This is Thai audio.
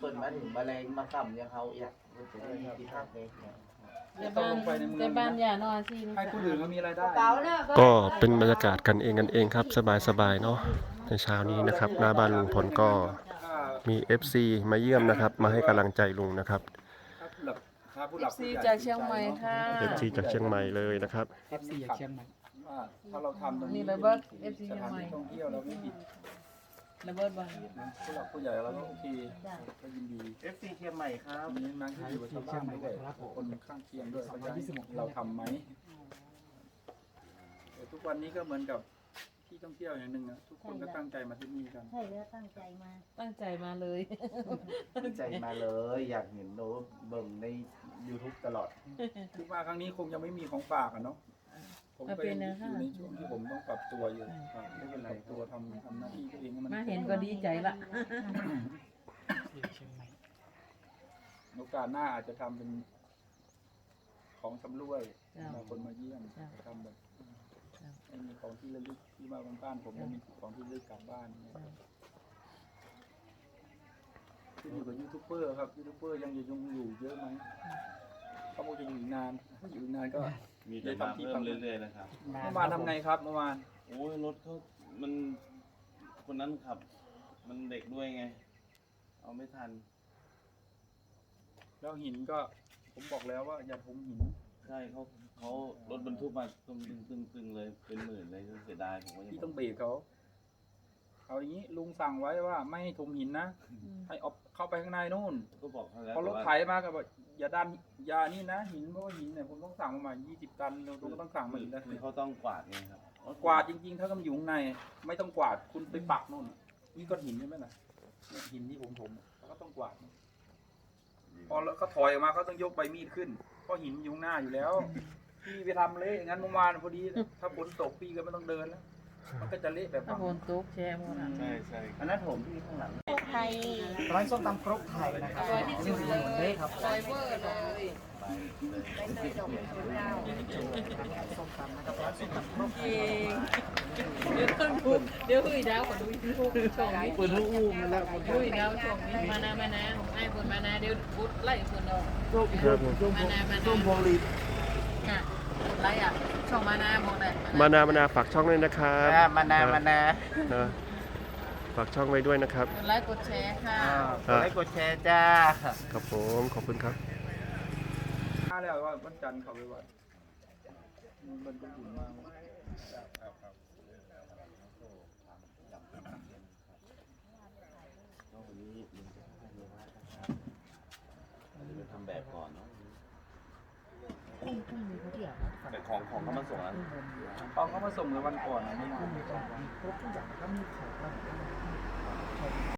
เปิดมาถึงแมลงมาต่ำยังเขาอีกมันจะได้มีที่พักเลยเนี่ยแต่บ้านแต่บ้านอย่านอนที่ให้คนอื่นก็มีรายได้ก็เป็นบรรยากาศกันเองกันเองครับ สบายๆเนาะในเช้านี้นะครับหน้าบ้านลุงพลก็ถ้ามี FC มาเยี่ยมนะครับ มาให้กำลังใจลุงนะครับถ้าผู้หลักถ้าผู้หลักผู้ซีใหญ่จากเชียงใหม่ค่ะ FC จากเชียงใหม่เลยนะครับ FC จากเชียงใหม่ว่าถ้าเราทำตรงนี่นี้ระเบิด FC สเชียงถานใหม่ ราไม่ผิดระเบิดบ้านนะผู้หลักผู้ใหญ่เราก็โอเคก็ยินดีเอฟซีเชียงใหม่ครับมีนักที่อยู่กับชาวบ้านด้วยคนข้างเคียงด้วยเขาจะให้เราทำไหมแต่ทุกวันนี้ก็เหมือนกับที่ท่องเที่ยวอย่างหนึ่งอะทุกคนก็ตั้งใจมาที่นี่กัน ใช่แล้วตั้งใจมา ตั้งใจมาเลย ตั้งใจมาเลย อยากเห็นโน้ตเบิ่งใน YouTube ตลอดคิดว่าครั้งนี้คงยังไม่มีของฝากอะเนาะผมก็ยังอยู่ในช่วงที่ผมต้องปรับตัวอยู่ครับไม่เป็นไรตัว ทำทำหน้าที่ตัวเองให้มันมาเห็นก็ดีใจละโอกาสหน้าอาจจะทำเป็นของชำร่วยจ้า บางคนมาเยี่ยมจ้ะทำแบบจ้ะให้มีของที่ระลึกที่มาบ้านๆผมก็มีของที่ระลึกกลับบ้านเนี่ยขึ้นอยู่กับยูทูบเบอร์ครับยูทูบเบอร์ยังจะยังอยู่เยอะไหมเขาบอกจะอยู่อีกนานถ้าอยู่อีกนานก็ มีแต่มาเพิ่มเรื่อยๆนะครับ เมื่อวานทำไงครับเมื่อวานโอ้ยรถเขา มันคนนั้นขับ มันเด็กด้วยไง เอาไม่ทัน แล้วหินก็ผมบอกแล้วว่าอย่าทมหิน ใช่เขาเขารถบรรทุกมาตึงตึงตึงตึงเลยเป็นหมื่นเลยเสียดายผมก็ยังพี่ต้องเบรกเขาเอาอย่างนี้ลุงสั่งไว้ว่าไม่ให้ทมหินนะให้เอาเข้าไปข้างในนู่นก็บอกเขาแล้วพอรถแต่ว่าไถมาก็บอกอย่าดันอย่านี่นะหินเพราะว่าหินเนี่ยผมต้องสั่งประมาณยี่สิบตันเราก็ต้องสั่งมาอีกแล้วคือเขาต้องกวาดไงครับ กวาดจริงๆ ถ้าก็มันอยู่ข้างใน ไม่ต้องกวาดคุณไปปักนู่น นี่ก้อนหินใช่ไหมล่ะเนี่ยหินที่ผมถมเขาก็ต้องกวาด พอแล้วเขาถอยออกมาเขาต้องยกใบมีดขึ้นเพราะหินอยู่ข้างหน้าอยู่แล้ว พี่ไปทำเละอย่างนั้นเมื่อวานพอดี ถ้าฝนตกพี่ก็ไม่ต้องเดินแล้ว มันก็จะเละแบบถ้านั้นฝนตกแช่หมดอะใช่ใช่อันนั้นผมที่ข้างหลังไทยร้านส้มตำครกไทยนะครับสวยที่สุดเลยเละครับสวยเวอร์เลยส้มตำนะครับร้านส้มตำครกไท เอยงเดี๋ยวต้องดูเดี๋ยวคุยดาวก่อนดูยูทูบช่องนี้เปิดลูกอู้มันแล้วคุยดาวช่องนี้มานะมานะให้คนมานะเดี๋ยวพุดไล่คนเราช่วงช่วงช่วงมานะมานะช่วงพวงลีดค่ะไล่อะช่องมานะมองได้มานามานาฝากช่องด้วยนะครับอ่ามานามานานะฝากช่องไว้ด้วยนะครับกดไลค์กดแชร์ค่ะอ่ากดไลค์กดแชร์จ้าครับผมขอบคุณครับถ้าแล้วว่าวันจันทร์เขาไปวัด มันเป็นหุ่นมากก็วันนี้ลุงจะให้เยอะมากนะครับเราจะทำแบบก่อนเนาะแต่ของของเขามาส่งแล้วเขาเขามาส่งในวันก่อนนะเมื่อวานครบทุกอย่างแล้วมีของ